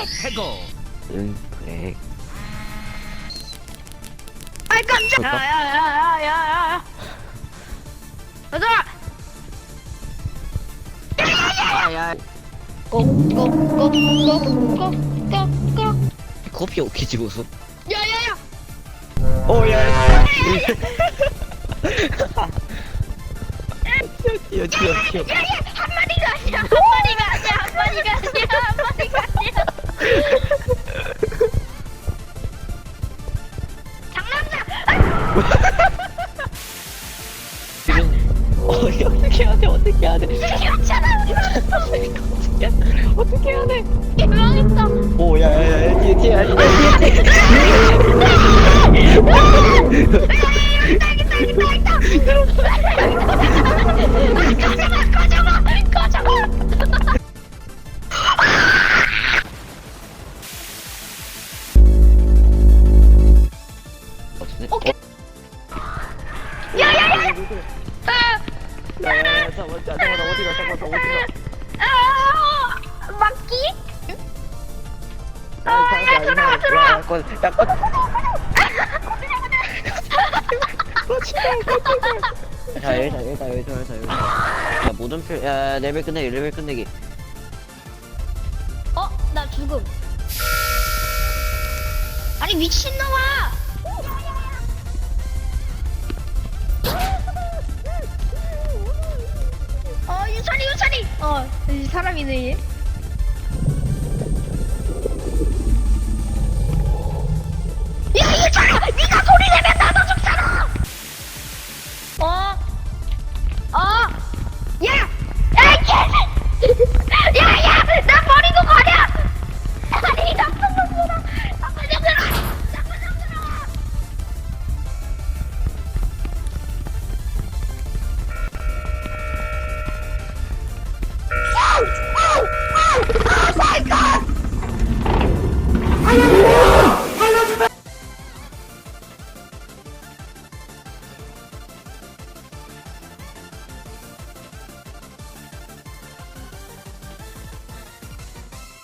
해고 응 그래 아이 깜짝 그럴까? 야야야야야야 얘들아 아야 꼭꼭꼭꼭꼭꼭꼭 커피 어떻게 집어서? 야야야 오야 뛰어 뛰어 뛰어 야야 한 마리가 아니야 한 마리 지금 어 어떻게 해야 돼? 어떻게 해야 돼? 귀엽잖아 어떻게 해야 돼? 망했다 오야야야 뒤에 뒤에 야야야 잠깐만 잠깐만 어디가 잠깐만 어디가 아, 막기? 아, 야, 들어와, 들어와. 야꽃 야꽃 자 일단 일단 일단 일단 일단 야 모든 표야 레벨 끝내기 레벨 끝내기 어? 나 죽음. 아니, 미친놈아! 사람이네, 얘.